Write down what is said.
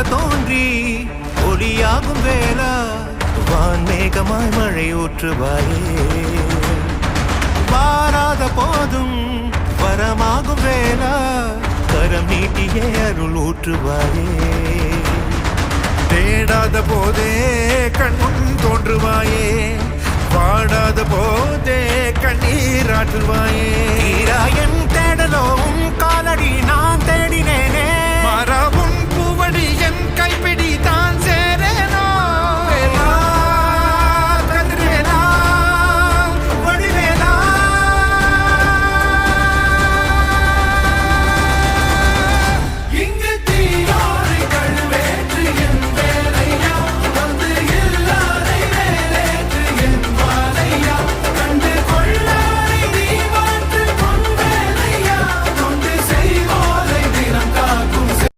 ஒளியாக தோன்றி ஒளியாகும் வேளா வான்மேகமாய் மழை ஊற்றுவாயே. வாராத போதும் வரமாகும் வேளா கரம் நீட்டியே அருள் ஊற்றுவாயே. தேடாத போதே கண்முன் தோன்றுவாயே பாடாத போதே கண்ணீராற்றுவாயே